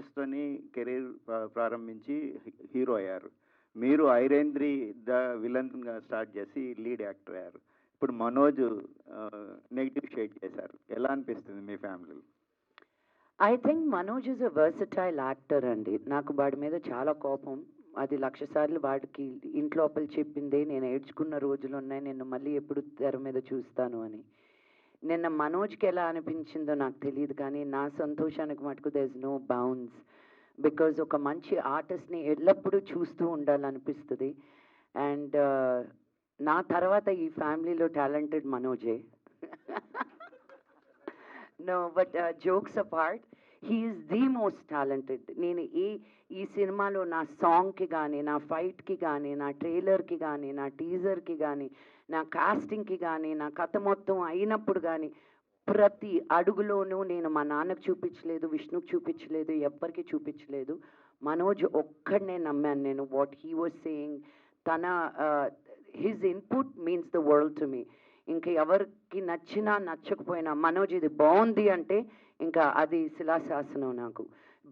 క్యారెక్టర్స్తోని career ప్రారంభించి hero అయ్యారు. మీరు ఐరేంద్రి ద విలన్గా స్టార్ట్ చేసి లీడ్ యాక్టర్ అయ్యారు. ఇప్పుడు మనోజ్ నెగిటివ్ షేడ్ చేశారు. ఎలా అనిపిస్తుంది మీ ఫ్యామిలీలో I think Manoj is a versatile actor అండి. నాకు వాడి మీద చాలా కోపం. అది లక్ష సార్లు వాడికి ఇంట్లోపల చెప్పిందే నేను ఏడ్చుకున్న రోజులు ఉన్నాయి నిన్ను మళ్ళీ ఎప్పుడు తెర మీద చూస్తాను అని. నిన్న మనోజ్కి ఎలా అనిపించిందో నాకు తెలియదు కానీ నా సంతోషానికి మటుకు there is no bounds because ఒక మంచి ఆర్టిస్ట్ని ఎల్లప్పుడూ చూస్తూ ఉండాలనిపిస్తుంది. అండ్ uh, నా తర్వాత ఈ ఫ్యామిలీలో talented మనోజే. No but jokes apart he's the most talented నేను ఈ ఈ సినిమాలో నా సాంగ్కి కానీ నా ఫైట్కి కానీ నా ట్రైలర్కి కానీ నా టీజర్కి కానీ నా కాస్టింగ్కి కానీ నా కథ మొత్తం అయినప్పుడు కానీ ప్రతి అడుగులోనూ నేను మా నాన్నకు చూపించలేదు విష్ణుకు చూపించలేదు ఎవ్వరికి చూపించలేదు. మనోజ్ ఒక్కడనే నమ్మాను నేను. వాట్ హీ వాజ్ సేయింగ్ తన his input means the world to me ఇంకా ఎవరికి నచ్చినా నచ్చకపోయినా మనోజ్ ఇది బాగుంది అంటే ఇంకా అది శిలాశాసనం నాకు.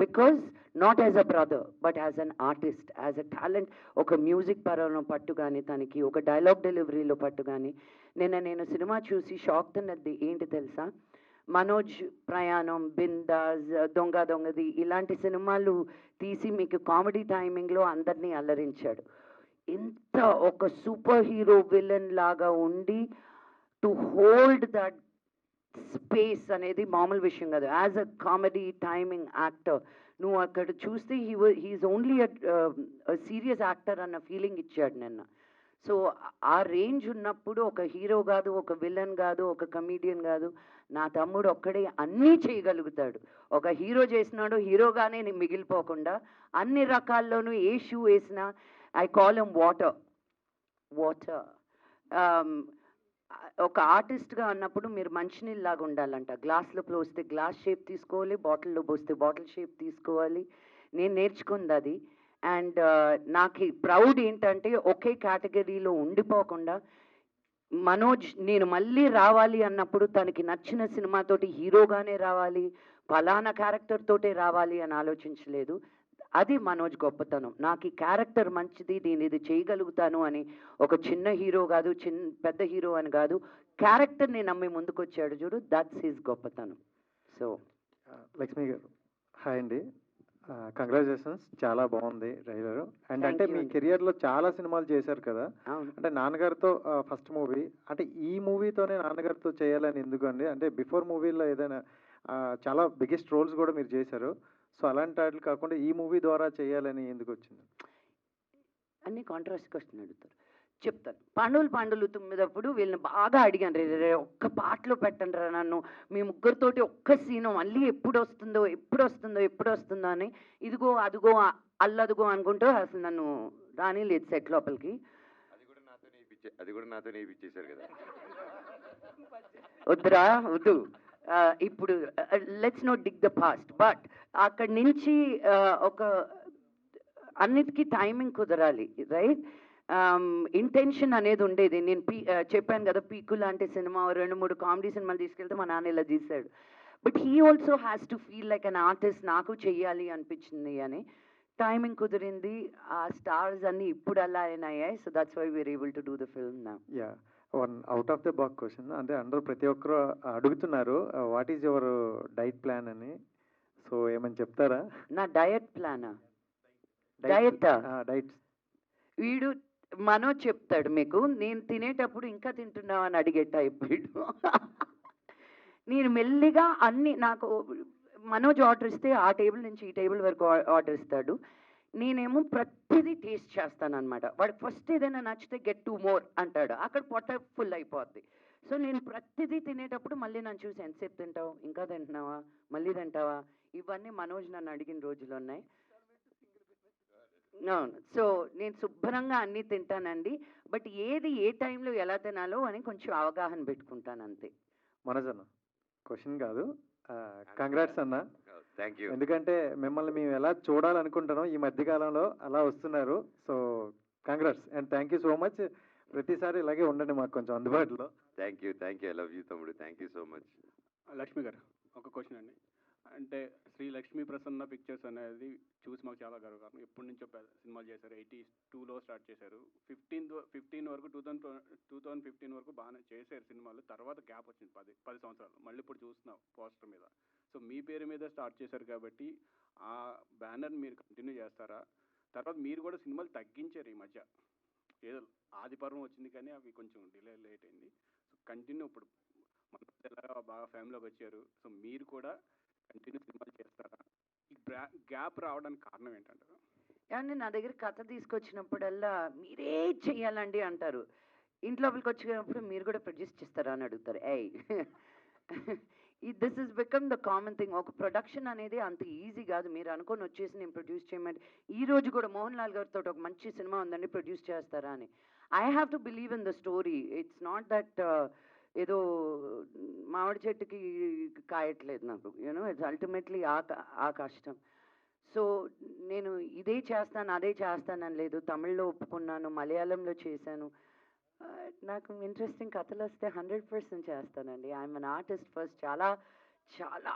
Because not as a brother but as an artist as a talent ఒక మ్యూజిక్ పరంలో పట్టు కానీ తనకి ఒక డైలాగ్ డెలివరీలో పట్టు కానీ నిన్న నేను సినిమా చూసి షాక్ తిన్నది ఏంటి తెలుసా? మనోజ్ ప్రయాణం బిందాజ్ దొంగ దొంగది ఇలాంటి సినిమాలు తీసి మీకు కామెడీ టైమింగ్లో అందరినీ అల్లరించాడు ఇంత ఒక సూపర్ హీరో విలన్ లాగా ఉండి టు హోల్డ్ దట్ స్పేస్ అనేది మామూలు విషయం కాదు. As a comedy timing actor నువ్వు అక్కడ చూస్తే he he's only serious actor అన్న ఫీలింగ్ ఇచ్చాడు నిన్న. సో ఆ రేంజ్ ఉన్నప్పుడు ఒక హీరో కాదు ఒక విలన్ కాదు ఒక కమీడియన్ కాదు నా తమ్ముడు ఒక్కడే అన్నీ చేయగలుగుతాడు. ఒక హీరో చేసినాడు హీరోగానే మిగిలిపోకుండా అన్ని రకాల్లోనూ ఏ షూ వేసినా I call em water water ఒక ఆర్టిస్ట్గా అన్నప్పుడు మీరు మంచినీళ్ళలాగా ఉండాలంట. గ్లాస్లో పోస్తే గ్లాస్ షేప్ తీసుకోవాలి బాటిల్లో పోస్తే బాటిల్ షేప్ తీసుకోవాలి. నేను నేర్చుకుంది అది. అండ్ నాకు ప్రౌడ్ ఏంటంటే ఒకే కేటగిరీలో ఉండిపోకుండా మనోజ్ నేను మళ్ళీ రావాలి అన్నప్పుడు తనకి నచ్చిన సినిమాతోటి హీరోగానే రావాలి ఫలానా క్యారెక్టర్ తోటే రావాలి అని ఆలోచించలేదు. అది మనోజ్ గొప్పతనం. నాకు ఈ క్యారెక్టర్ మంచిది నేను ఇది చేయగలుగుతాను అని ఒక చిన్న హీరో కాదు చిన్న పెద్ద హీరో అని కాదు క్యారెక్టర్ని నమ్మి ముందుకొచ్చాడు చూడు దట్స్ హిస్ గొప్పతనం. సో. లక్ష్మి గారు హాయ్ అండి. కంగ్రాచులేషన్స్ చాలా బాగుంది ట్రైలర్. అండ్ అంటే మీ. కెరియర్లో చాలా సినిమాలు చేశారు కదా. అంటే నాన్నగారితో ఫస్ట్ మూవీ అంటే ఈ మూవీతోనే నాన్నగారితో చేయాలని ఎందుకు అండి? అంటే బిఫోర్ మూవీలో ఏదైనా చాలా బిగ్గెస్ట్ రోల్స్ కూడా మీరు చేశారు. సో అలాంటి వాటికి కాకుండా ఈ మూవీ ద్వారా చేయాలని ఎందుకు వచ్చింది? అన్ని కాంట్రాస్ట్ క్వశ్చన్ అడుగుతారు. చెప్తాను. పాండవులు పాండవులు తుమ్మిదప్పుడు వీళ్ళని బాగా అడిగాను. రే రే, ఒక్క పాటలో పెట్టండి రా నన్ను. మీ ముగ్గురితోటి ఒక్క సీను మళ్ళీ ఎప్పుడు వస్తుందో ఎప్పుడు వస్తుందో ఎప్పుడు వస్తుందో అని ఇదిగో అదిగో అల్లదిగో అనుకుంటూ అసలు నన్ను రాని లేదు సెట్ లోపలికి. అది కూడా నాతో నేర్పించే అది కూడా నాతో నేర్పించేశారు కదా. వద్దురా వద్దు. ఇప్పుడు let's not dig the past but అక్కడి నుంచి ఒక అన్నిటికీ టైమింగ్ కుదరాలి రైట్ ఇంటెన్షన్ అనేది ఉండేది. నేను పీ చెప్పాను కదా పీకు లాంటి సినిమా రెండు మూడు కామెడీ సినిమాలు తీసుకెళ్తే మా నాన్న ఇలా తీశాడు but he also has to feel like an artist నాకు చెయ్యాలి అనిపించింది అని. టైమింగ్ కుదిరింది. ఆ స్టార్స్ అన్ని ఇప్పుడు అలా అయినాయి so that's why we're able to do the film నా yeah one out of the box question. అంటే అందరూ ప్రతి ఒక్కరు అడుగుతున్నారు what is your diet plan అని. సో ఏమని చెప్తారా? నా డయట్ ప్లానా. ఆ? డైట్. వీడు మనో చెప్తాడు మీకు నేను తినేటప్పుడు ఇంకా తింటున్నావు అని అడిగే టైప్ వీడు. నేను మెల్లిగా అన్ని నాకు మనోజ్ ఆర్డర్ ఇస్తే ఆ టేబుల్ నుంచి ఈ టేబుల్ వరకు ఆర్డర్ ఇస్తాడు. నేనేమో ప్రతిదీ టేస్ట్ చేస్తానమాట వాడికి ఫస్ట్ ఏదైనా నచ్చితే గెట్ టూ మోర్ అంటాడు. అక్కడ పొట్ట ఫుల్ అయిపోద్ది. సో నేను ప్రతిదీ తినేటప్పుడు మళ్ళీ నన్ను చూసి ఎంతసేపు తింటావు? ఇంకా తింటున్నావా? మళ్ళీ తింటావా? ఇవన్నీ మనోజ్ నన్ను అడిగిన రోజులు ఉన్నాయి. అవును. సో నేను శుభ్రంగా అన్నీ తింటానండి. బట్ ఏది ఏ టైంలో ఎలా తినాలో అని కొంచెం అవగాహన పెట్టుకుంటాను అంతే. మనోజ్ అన్న క్వశ్చన్ కాదు. కంగ్రాట్స్ అన్న. థ్యాంక్ యూ ఎందుకంటే మిమ్మల్ని మేము ఎలా చూడాలనుకుంటున్నాం ఈ మధ్య కాలంలో అలా వస్తున్నారు. So congrats and thank you so much ప్రతిసారి ఇలాగే ఉండండి మాకు కొంచెం అందుబాటులో. Thank you thank you I love you తమ్ముడు. Thank you so much Lakshmi గారు ఒక క్వశ్చన్ అండి. అంటే శ్రీ లక్ష్మీ ప్రసన్న పిక్చర్స్ అనేది చూసి మాకు చాలా గర్వకారణం. ఎప్పటి నుంచో పెద్ద సినిమాలు చేశారు. ఎయిటీ టూలో స్టార్ట్ చేశారు. ఫిఫ్టీన్ ఫిఫ్టీన్ వరకు two thousand two thousand fifteen వరకు బాగానే చేశారు సినిమాలు. తర్వాత గ్యాప్ వచ్చింది పది పది సంవత్సరాలు. మళ్ళీ ఇప్పుడు చూస్తున్నాం పోస్టర్ మీద. సో మీ పేరు మీద స్టార్ట్ చేశారు కాబట్టి ఆ బ్యానర్ మీరు కంటిన్యూ చేస్తారా? తర్వాత మీరు కూడా సినిమాలు తగ్గించారు ఈ మధ్య. ఏదో ఆదిపర్వం వచ్చింది కానీ అవి కొంచెం డిలే లేట్ అయింది. సో కంటిన్యూ ఇప్పుడు మన ఎలాగో బాగా ఫ్యామిలీలోకి వచ్చారు? సో మీరు కూడా కంటిన్యూ సినిమాలు చేస్తారా? ఈ గ్యాప్ రావడానికి కారణం ఏంటంటారు? ఏమండి నా దగ్గర కథ తీసుకొచ్చినప్పుడల్లా మీరే చెయ్యాలండి అంటారు. ఇంట్లోపలికి వచ్చినప్పుడు మీరు కూడా ప్రొడ్యూస్ చేస్తారా అని అడుగుతారు. Hey this is become the common thing ఒక ప్రొడక్షన్ అనేది అంత ఈజీ కాదు. మీరు అనుకొని వచ్చేసి నేను ప్రొడ్యూస్ చేయమంటే ఈ రోజు కూడా మోహన్ లాల్ గారితో ఒక మంచి సినిమా ఉందండి ప్రొడ్యూస్ చేస్తారా అని. I have to believe in the story it's not that ఏదో మామిడి చెట్టుకి కాయట్లేదు నాకు. యూనో ఇట్స్ అల్టిమేట్లీ ఆ ఆ కష్టం. సో నేను ఇదే చేస్తాను అదే చేస్తానని లేదు. తమిళ్ళో ఒప్పుకున్నాను మలయాళంలో చేశాను. నాకు ఇంట్రెస్టింగ్ కథలు వస్తే హండ్రెడ్ పర్సెంట్ చేస్తానండి. ఐఎమ్ అన్ ఆర్టిస్ట్ ఫస్ట్ చాలా చాలా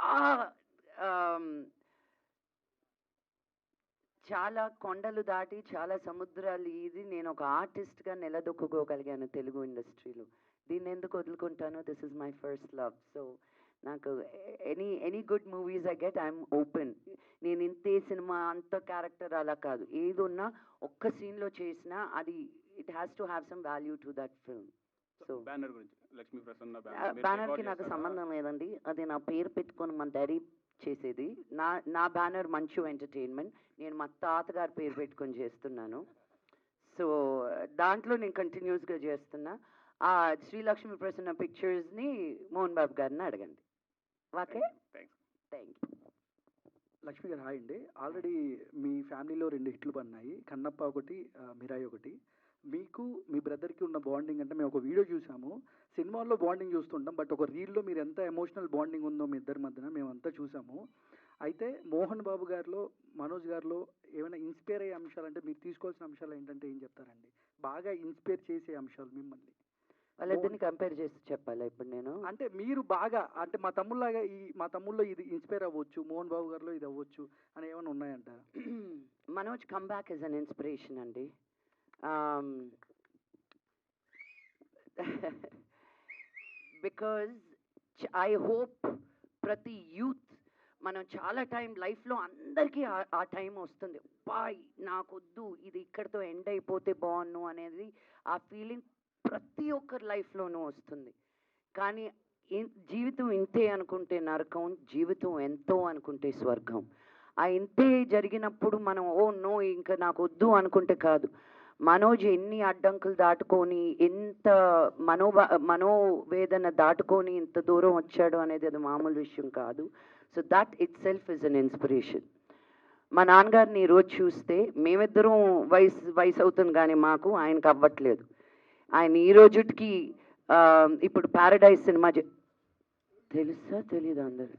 చాలా కొండలు దాటి చాలా సముద్రాలు ఇది నేను ఒక ఆర్టిస్ట్గా నిలదొక్కుకోగలిగాను తెలుగు ఇండస్ట్రీలో. దీన్ని ఎందుకు వదులుకుంటాను this is my first love so నాకు any any good movies I get I'm open నేను ఇంతే సినిమా అంత క్యారెక్టర్ అలా కాదు. ఏది ఉన్నా ఒక్క సీన్లో చేసినా అది it has to have some value to that film so banner గురించి లక్ష్మీ ప్రసన్న బ్యానర్కి నాకు సంబంధం లేదండి. అది నా పేరు పెట్టుకొని మా డాడీ చేసేది. నా నా బ్యానర్ మంచు ఎంటర్టైన్మెంట్ నేను మా తాతగారి పేరు పెట్టుకొని చేస్తున్నాను. సో దాంట్లో నేను కంటిన్యూస్గా చేస్తున్నా. ఆ శ్రీలక్ష్మి ప్రసన్న పిక్చర్స్ని మోహన్ బాబు గారిని అడగండి. ఓకే? థ్యాంక్ యూ లక్ష్మి గారు హాయ్ అండి. ఆల్రెడీ మీ ఫ్యామిలీలో రెండు హిట్లు పడినాయి. కన్నప్ప ఒకటి మిరాయి ఒకటి. మీకు మీ బ్రదర్కి ఉన్న బాండింగ్ అంటే మేము ఒక వీడియో చూసాము. సినిమాల్లో బాండింగ్ చూస్తుంటాం బట్ ఒక రీల్లో మీరు ఎంత ఎమోషనల్ బాండింగ్ ఉందో మీ ఇద్దరి మధ్యన మేమంతా చూసాము. అయితే మోహన్ బాబు గారిలో మనోజ్ గారిలో ఏమైనా ఇన్స్పైర్ అయ్యే అంశాలు అంటే మీరు తీసుకోవాల్సిన అంశాలు ఏంటంటే ఏం చెప్తారండి? బాగా ఇన్స్పైర్ చేసే అంశాలు మిమ్మల్ని. వాళ్ళిద్దరిని కంపేర్ చేసి చెప్పాలా ఇప్పుడు నేను? అంటే మీరు బాగా అంటే మా తమ్ముళ్ళలాగా ఈ మా తమ్ముళ్ళలో ఇది ఇన్స్పైర్ అవ్వచ్చు మోహన్ బాబు గారిలో ఇది అవ్వచ్చు అని ఏమైనా ఉన్నాయంటారా? Manoj come back is an inspiration అండి. బికాజ్ ఐ హోప్ ప్రతి యూత్ మనం చాలా టైం లైఫ్లో అందరికీ ఆ- టైం వస్తుంది. బాయ్ నాకొద్దు ఇది ఇక్కడితో ఎండ్ అయిపోతే బాగున్ను అనేది ఆ ఫీలింగ్ ప్రతి ఒక్కరి లైఫ్లోనూ వస్తుంది. కానీ జీవితం ఇంతే అనుకుంటే నరకం జీవితం ఎంతో అనుకుంటే స్వర్గం. ఆ ఇంతే జరిగినప్పుడు మనం ఓ నో ఇంకా నాకు వద్దు అనుకుంటే కాదు. మనోజ్ ఎన్ని అడ్డంకులు దాటుకొని ఎంత మనోభా మనోవేదన దాటుకొని ఇంత దూరం వచ్చాడు అనేది అది మామూలు విషయం కాదు. So that itself is an inspiration మా నాన్నగారిని ఈరోజు చూస్తే మేమిద్దరం వయసు వయసు అవుతుంది కానీ మాకు ఆయనకు అవ్వట్లేదు. ఆయన ఈ రోజుకి ఇప్పుడు పారడైజ్ సినిమా చే- తెలుసా? తెలియదు అందరు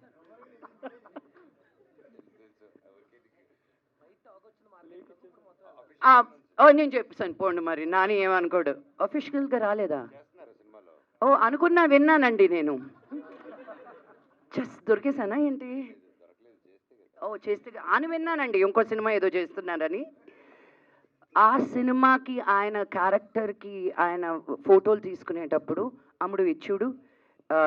ఆ, ఓ నేను చెప్పాను పోండి మరి. నాని ఏమనుకోడు. అఫీషియల్గా రాలేదా? ఓ అనుకున్నా విన్నానండి నేను. జస్ట్ దొరికేసానా ఏంటి? ఓ చేస్తే అని విన్నానండి. ఇంకో సినిమా ఏదో చేస్తున్నారని. ఆ సినిమాకి ఆయన క్యారెక్టర్కి ఆయన ఫోటోలు తీసుకునేటప్పుడు అమ్ముడు ఇచ్చుడు.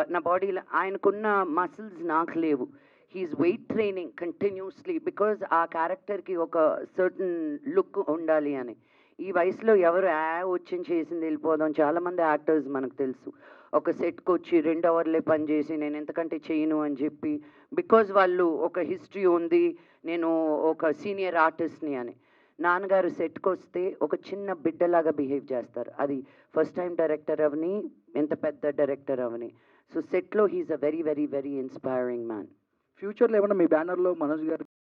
నా బాడీలో ఆయనకున్న మసిల్స్ నాకు లేవు. He's weight training continuously because ఆ క్యారెక్టర్కి ఒక సర్టన్ లుక్ ఉండాలి అని. ఈ వయసులో ఎవరు యా వచ్చి చేసింది వెళ్ళిపోదాం. చాలామంది యాక్టర్స్ మనకు తెలుసు. ఒక సెట్కి వచ్చి రెండు అవర్లే పని చేసి నేను ఎంతకంటే చేయను అని చెప్పి బికాజ్ వాళ్ళు ఒక హిస్టరీ ఉంది నేను ఒక సీనియర్ ఆర్టిస్ట్ని అని. నాన్నగారు సెట్కి వస్తే ఒక చిన్న బిడ్డలాగా బిహేవ్ చేస్తారు. అది ఫస్ట్ టైం డైరెక్టర్ అవని ఎంత పెద్ద డైరెక్టర్ అవని. సో సెట్లో he's a very very very inspiring man ఫ్యూచర్లో ఏమైనా మీ బ్యానర్లో మనోజ్ గారు